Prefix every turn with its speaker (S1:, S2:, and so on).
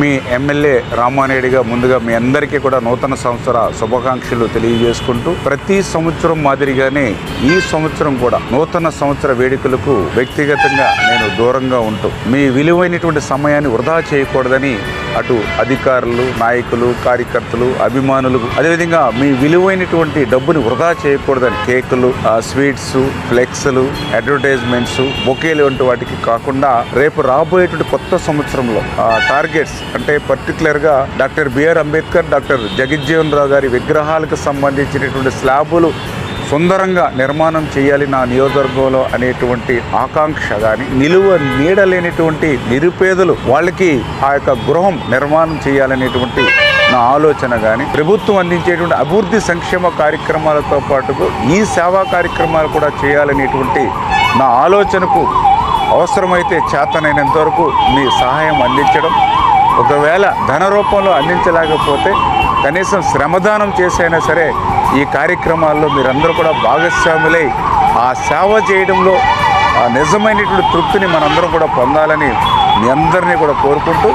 S1: మీ MLA రామానాయుడిగా ముందుగా మీ అందరికీ కూడా నూతన సంవత్సర శుభాకాంక్షలు తెలియజేసుకుంటూ ప్రతి సంవత్సరం మాదిరిగానే ఈ సంవత్సరం కూడా నూతన సంవత్సర వేడుకలకు వ్యక్తిగతంగా నేను దూరంగా ఉంటూ మీ విలువైనటువంటి సమయాన్ని వృధా చేయకూడదని అటు అధికారులు నాయకులు కార్యకర్తలు అభిమానులు అదేవిధంగా మీ విలువైనటువంటి డబ్బుని వృధా చేయకూడదని కేకులు ఆ, స్వీట్స్ ఫ్లెక్స్లు అడ్వర్టైజ్మెంట్స్ బొకేలు వంటి వాటికి కాకుండా రేపు రాబోయేటువంటి కొత్త సంవత్సరంలో ఆ, టార్గెట్స్ అంటే పర్టికులర్గా doctor BR Ambedkar doctor Jagjivan Rao గారి విగ్రహాలకు సంబంధించినటువంటి స్లాబులు సుందరంగా నిర్మాణం చేయాలి నా నియోజకవర్గంలో అనేటువంటి ఆకాంక్ష కానీ నిలువ నీడలేనటువంటి నిరుపేదలు వాళ్ళకి ఆ యొక్క గృహం నిర్మాణం చేయాలనేటువంటి నా ఆలోచన కానీ ప్రభుత్వం అందించేటువంటి అభివృద్ధి సంక్షేమ కార్యక్రమాలతో పాటుకు ఈ సేవా కార్యక్రమాలు కూడా చేయాలనేటువంటి నా ఆలోచనకు అవసరమైతే చేతనైనంత వరకు మీ సహాయం అందించడం ఒకవేళ ధన రూపంలో అందించలేకపోతే కనీసం శ్రమదానం చేసైనా సరే ఈ కార్యక్రమాల్లో మీరందరూ కూడా భాగస్వాములై ఆ సేవ చేయడంలో ఆ నిజమైనటువంటి తృప్తిని మనందరం కూడా పొందాలని మీ అందరినీ కూడా కోరుకుంటూ